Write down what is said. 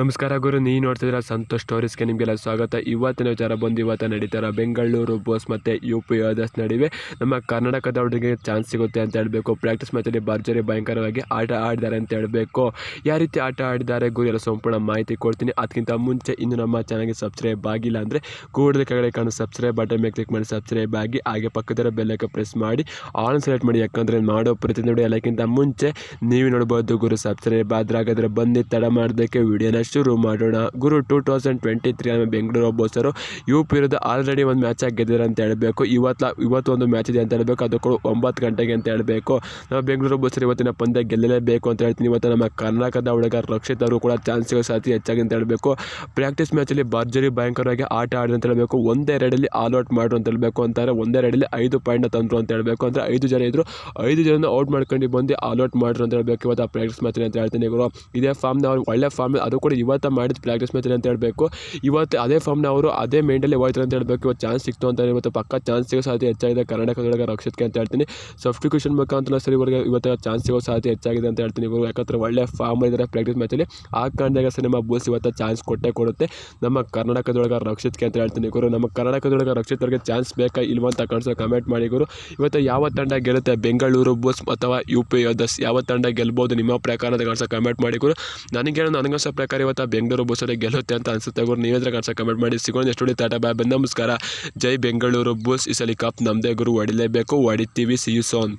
ನಮಸ್ಕಾರ ಗುರು ನೀ ನೋಡ್ತಿದ್ರ ಸಂತೋಷ್ ಸ್ಟೋರೀಸ್ಗೆ ನಿಮಗೆಲ್ಲ ಸ್ವಾಗತ. ಇವತ್ತಿನ ವಿಚಾರ ಬಂದು ಇವತ್ತು ನಡೀತಾರ ಬೆಂಗಳೂರು ಬೋಸ್ ಮತ್ತು ಯು ಪಿ ಯೋಧಸ್ ನಡುವೆ ನಮ್ಮ ಕರ್ನಾಟಕದವರಿಗೆ ಚಾನ್ಸ್ ಸಿಗುತ್ತೆ ಅಂತ ಹೇಳಬೇಕು. ಪ್ರಾಕ್ಟೀಸ್ ಮ್ಯಾಚಲ್ಲಿ ಭರ್ಜರಿ ಭಯಂಕರವಾಗಿ ಆಟ ಆಡಿದ್ದಾರೆ ಅಂತ ಹೇಳಬೇಕು. ಯಾವ ರೀತಿ ಆಟ ಆಡಿದ್ದಾರೆ ಗುರು, ಎಲ್ಲ ಸಂಪೂರ್ಣ ಮಾಹಿತಿ ಕೊಡ್ತೀನಿ. ಅದಕ್ಕಿಂತ ಮುಂಚೆ ಇನ್ನು ನಮ್ಮ ಚಾನಲ್ಗೆ ಸಬ್ಸ್ಕ್ರೈಬ್ ಆಗಿಲ್ಲ ಅಂದರೆ ಕೂಡಲೇ ಕೆಳಗಡೆ ಕಾಣೋ ಸಬ್ಸ್ಕ್ರೈಬ್ ಬಟನ್ ಮೇಲೆ ಕ್ಲಿಕ್ ಮಾಡಿ ಸಬ್ಸ್ಕ್ರೈಬ್ ಆಗಿ, ಹಾಗೆ ಪಕ್ಕದರ ಬೆಲ್ಲಕ್ಕೆ ಪ್ರೆಸ್ ಮಾಡಿ ಆನ್ ಸೆಲೆಕ್ಟ್ ಮಾಡಿ. ಯಾಕಂದರೆ ಮಾಡೋ ಪ್ರತಿ ನೋಡಿ ಎಲ್ಲಕ್ಕಿಂತ ಮುಂಚೆ ನೀವು ನೋಡ್ಬೋದು ಗುರು ಸಬ್ಸ್ಕ್ರೈಬ್ ಆದ್ರೆ ಹಾಗಾದರೆ ಬಂದು ತಡ ಮಾಡೋದಕ್ಕೆ ವಿಡಿಯೋನ ಶುರು ಮಾಡೋಣ. ಗುರು ಟೂ ತೌಸಂಡ್ ಟ್ವೆಂಟಿ ತ್ರೀ ನಮ್ಮ ಬೆಂಗಳೂರು ಬೋಸರು ಯು ಪಿ ವಿರುದ್ಧ ಆಲ್ರೆಡಿ ಒಂದು ಮ್ಯಾಚ್ ಗೆದ್ದಿದ್ದಾರೆ ಅಂತ ಹೇಳಬೇಕು. ಇವತ್ತು ಇವತ್ತು ಒಂದು ಮ್ಯಾಚ್ ಇದೆ ಅಂತ ಹೇಳಬೇಕು. ಅದು ಕೂಡ ಒಂಬತ್ತು ಗಂಟೆಗೆ ಅಂತ ಹೇಳಬೇಕು. ನಮ್ಮ ಬೆಂಗಳೂರು ಬೋಸರು ಇವತ್ತಿನ ಪಂದ್ಯ ಗೆಲ್ಲಲೇಬೇಕು ಅಂತ ಹೇಳ್ತೀನಿ. ಇವತ್ತು ನಮ್ಮ ಕರ್ನಾಟಕದ ಹುಡುಗ ರಕ್ಷಿತ್ ಅವರು ಕೂಡ ಚಾನ್ಸ್ ಸಿಗೋ ಸಾಧ್ಯತೆ ಹೆಚ್ಚಾಗಿ ಅಂತ ಹೇಳಬೇಕು. ಪ್ರಾಕ್ಟೀಸ್ ಮ್ಯಾಚಲ್ಲಿ ಭರ್ಜರಿ ಭಯಂಕರವಾಗಿ ಆಟ ಆಡಿದ್ರು ಅಂತ ಹೇಳಬೇಕು. ಒಂದೇ ರೈಡಲ್ಲಿ ಆಲ್ ಔಟ್ ಮಾಡ್ರು ಅಂತ ಹೇಳಬೇಕು ಅಂತಾರೆ. ಒಂದೇ ರೈಡಲ್ಲಿ ಐದು ಪಾಯಿಂಟ್ ತಂದರು ಅಂತ ಹೇಳಬೇಕು. ಅಂದರೆ ಐದು ಜನ ಇದ್ದರು ಐದು ಜನ ಔಟ್ ಮಾಡ್ಕೊಂಡು ಬಂದು ಆಲ್ ಔಟ್ ಮಾಡ್ರು ಅಂತ ಹೇಳಬೇಕು. ಇವತ್ತು ಆ ಪ್ರಾಕ್ಟೀಸ್ ಮ್ಯಾಚ್ ಅಂತ ಹೇಳ್ತೀನಿ ಗುರು. ಇದೇ ಫಾರ್ಮ್ನ ಅವ್ರು ಒಳ್ಳೆ ಫಾರ್ಮ್ ಅದು ಕೂಡ ಇವತ್ತು ಮಾಡಿದ ಪ್ರಾಕ್ಟೀಸ್ ಮ್ಯಾಚ್ ಅಂತ ಹೇಳಬೇಕು, ಇವತ್ತು ಅದೇ ಫಾರ್ಮ್ನ ಅವರು ಅದೇ ಮೈಂಡಲ್ಲಿ ಹೋಯ್ತಾರೆ ಅಂತ ಹೇಳಬೇಕು, ಇವತ್ತು ಚಾನ್ಸ್ ಸಿಕ್ತು ಅಂತ ಇವತ್ತು ಪಕ್ಕ ಚಾನ್ಸ್ ಸಿಗೋ ಸಾಧ್ಯತೆ ಹೆಚ್ಚಾಗಿದೆ ಕರ್ನಾಟಕದೊಳಗೆ ರಕ್ಷಿತ್ಗೆ ಅಂತ ಹೇಳ್ತೀನಿ. ಸಬ್ಸ್ಟಿಟ್ಯೂಷನ್ ಮುಖಾಂತರ ಸರಿ ಇವರಿಗೆ ಇವತ್ತು ಚಾನ್ಸ್ ಸಿಗೋ ಸಾಧ್ಯತೆ ಹೆಚ್ಚಾಗಿದೆ ಅಂತ ಹೇಳ್ತೀನಿ. ಇವರು ಯಾಕಂದ್ರೆ ಒಳ್ಳೆ ಫಾರ್ಮ್ ಇದ್ದಾರೆ ಪ್ರಾಕ್ಟೀಸ್ ಮ್ಯಾಚಲ್ಲಿ ಆ ಕಾರಣದಾಗ ಸಿನಿಮಾ ಬೂಸ್ ಇವತ್ತು ಚಾನ್ಸ್ ಕೊಟ್ಟೇ ಕೊಡುತ್ತೆ. ನಮ್ಮ ಕರ್ನಾಟಕದೊಳಗೆ ರಕ್ಷಿತ್ಗೆ ಅಂತ ಹೇಳ್ತೀನಿ. ಗುರು ನಮ್ಮ ಕರ್ನಾಟಕದೊಳಗೆ ರಕ್ಷಿತರಿಗೆ ಚಾನ್ಸ್ ಬೇಕಾ ಇಲ್ವಾ ಅಂತ ಕನ್ಸೋ ಕಮೆಂಟ್ ಮಾಡಿ ಗುರು ಇವತ್ತು ಯಾವ ತಂಡ ಗೆಲ್ಲುತ್ತೆ? ಬೆಂಗಳೂರು ಬುಲ್ಸ್ ಅಥವಾ ಯು ಪಿ ಯಾವ ತಂಡ ಗೆಲ್ಬೋದು? ನಿಮ್ಮ ಪ್ರಕಾರ ಅಂತ ಕಾಣಿಸೋ ಕಮೆಂಟ್ ಮಾಡಿ ಗುರು ನನಗೇನು ನನಗನ್ಸೋ ಪ್ರಕಾರ ಇವತ್ತು ಬೆಂಗಳೂರು ಬುಲ್ಸಲ್ಲಿ ಗೆಲ್ಲುತ್ತೆ ಅಂತ ಅನ್ಸುತ್ತೆ. ಗುರು ನೀವೇಂದ್ರ ಕಾಣಿಸೋ ಕಮೆಂಟ್ ಮಾಡಿ. ಸಿಗೋಣ ಎಷ್ಟು ಟಾಟಾ, ಬಾಯ್, ಬಂದ ನಮಸ್ಕಾರ. ಜೈ ಬೆಂಗಳೂರು ಬೂಸ್ ಈ ಸಲ ಕಪ್ ನಮ್ಮದೇ ಗುರು. ಹೊಡಿಲೇಬೇಕು ಹೊಡಿತೀವಿ ಸಿ ಯು ಸೋನ್